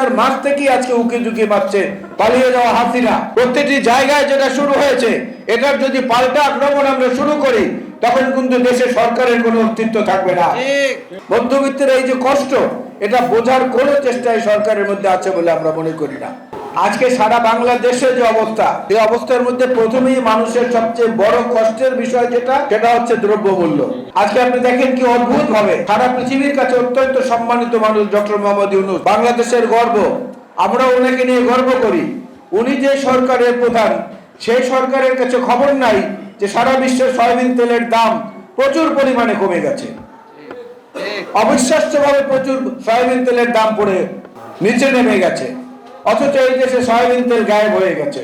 হতাশার মাস থেকে আজকে উকি ঝুঁকি মারছে পালিয়ে যাওয়া হাসিনা প্রত্যেকটি জায়গায় যেটা শুরু হয়েছে এটার যদি পাল্টা আক্রমণ আমরা শুরু করি তখন কিন্তু দেশে সরকারের কোনো অস্তিত্ব থাকবে না। মধ্যবিত্তের এই যে কষ্ট এটা বোঝার কোনো চেষ্টায় সরকারের মধ্যে আছে বলে আমরা মনে করি না। আজকে সারা বাংলাদেশের যে অবস্থা, এই অবস্থার মধ্যে প্রথমেই মানুষের সবচেয়ে বড় কষ্টের বিষয় যেটা, সেটা হচ্ছে দ্রব্যমূল্য। আজকে আপনি দেখেন কি অদ্ভুত ভাবে সারা পৃথিবীর কাছে অত্যন্ত সম্মানিত মানুষ ডক্টর মোহাম্মদ ইউনুস। বাংলাদেশের গর্ব। আমরা ওনাকে নিয়ে গর্ব করি। উনি যে সরকারের প্রধান, সেই সরকারের কাছে খবর নাই যে সারা বিশ্বের সয়াবিন তেলের দাম প্রচুর পরিমাণে কমে গেছে। অবিশ্বাস্যভাবে প্রচুর সয়াবিন তেলের দাম পড়ে নিচে নেমে গেছে। অথচ এই দেশে সয়াবিন তেল গায়েব হয়ে গেছে।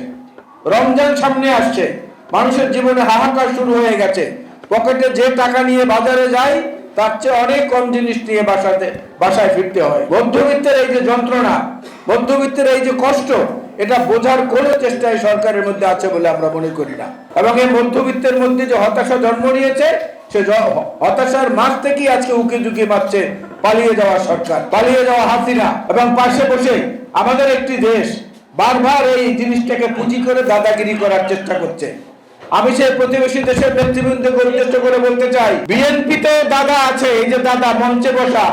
রমজান সামনে আসছে। মানুষের জীবনে হাহাকার শুরু হয়ে গেছে। পকেটে যে টাকা নিয়ে বাজারে যায় তার চেয়ে অনেক কম জিনিস নিয়ে বাসাতে বাসায় ফিরতে হয়। মধ্যবিত্তের এই যে যন্ত্রণা, মধ্যবিত্তের এই যে কষ্ট, এটা বোঝার কোনো চেষ্টাই সরকারের মধ্যে আছে বলে আমরা মনে করি না। এবং এই মধ্যবিত্তের মধ্যে যে হতাশা জন্ম নিয়েছে সে হতাশার মাছ থেকেই আজকে উকি ঝুঁকি মারছে পালিয়ে যাওয়া সরকার, পালিয়ে যাওয়া হাসিনা এবং পাশে বসে আমাদের একটি দেশ বারবার এই জিনিসটাকে পুঁজি করে দাদাগিরি করার চেষ্টা করছে। আমি সেই প্রতিবেশী দেশের নেতৃবৃন্দকে উদ্দেশ্য করে বলতে চাই বিএনপি তে দাদা আছে, এই যে দাদা, মঞ্চে বসা,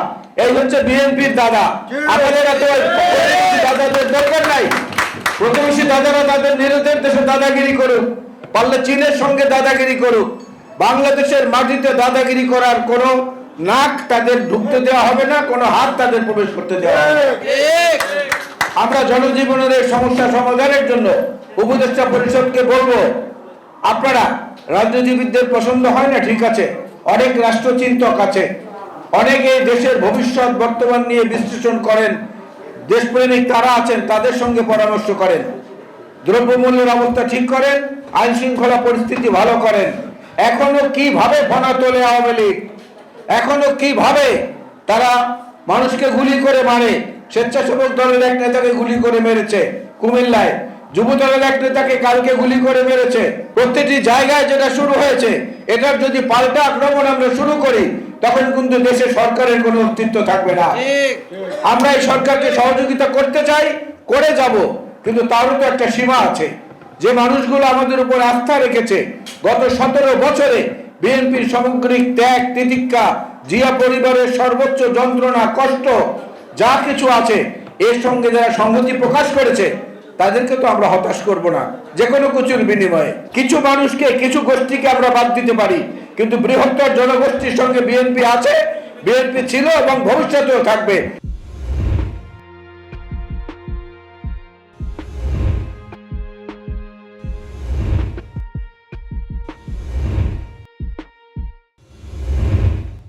এই হচ্ছে বিএনপির দাদা। আমাদের এত দাদাদের দরকার নাই। প্রতিবেশী দাদারা তাদের নিজেদের দেশে দাদাগিরি করুক, পারলে চীনের সঙ্গে দাদাগিরি করুক। বাংলাদেশের মাটিতে দাদাগিরি করার কোনো নাক তাদের ঢুকতে দেওয়া হবে না, কোনো হাত তাদের প্রবেশ করতে দেওয়া হবে। আমরা জনজীবনের এই সমস্যা সমাধানের জন্য উপদেষ্টা পরিষদকে বলব, আপনারা রাজনীতিবিদদের পছন্দ হয় না, ঠিক আছে। অনেক রাষ্ট্রচিন্তক আছে। অনেকে দেশের ভবিষ্যৎ বর্তমান নিয়ে বিশ্লেষণ করেন। দেশপ্রেমিক তারা আছেন, তাদের সঙ্গে পরামর্শ করেন। দ্রব্যমূল্যের অবস্থা ঠিক করেন আইন শৃঙ্খলা পরিস্থিতি ভালো করেন। এখনও কীভাবে ফনা তোলে আওয়ামী লীগ? এখনও কীভাবে তারা মানুষকে গুলি করে মারে? স্বেচ্ছাসেবক দলের এক নেতাকে গুলি করে মেরেছে কুমিল্লায়। যুব দলের এক নেতাকে কালকে গুলি করে মেরেছে। প্রত্যেকটি জায়গায় যেটা শুরু হয়েছে এটার যদি পাল্টা আক্রমণ আমরা শুরু করি তখন কিন্তু দেশে সরকারের কোনো অস্তিত্ব থাকবে না। আমরা এই সরকারকে সহযোগিতা করতে চাই করে যাব কিন্তু তারও তো একটা সীমা আছে। যে মানুষগুলো আমাদের উপর আস্থা রেখেছে গত সতেরো বছরে বিএনপির সামগ্রিক ত্যাগ, তিতিক্ষা, জিয়া পরিবারের সর্বোচ্চ যন্ত্রণা, কষ্ট, যা কিছু আছে, এর সঙ্গে যারা সংহতি প্রকাশ করেছে, তাদেরকে তো আমরা হতাশ করব না। যে কোনো কিছুর বিনিময়ে। কিছু মানুষকে, কিছু গোষ্ঠীকে আমরা বাদ দিতে পারি, কিন্তু বৃহত্তর জনগোষ্ঠীর সঙ্গে বিএনপি আছে, বিএনপি ছিল এবং ভবিষ্যতেও থাকবে।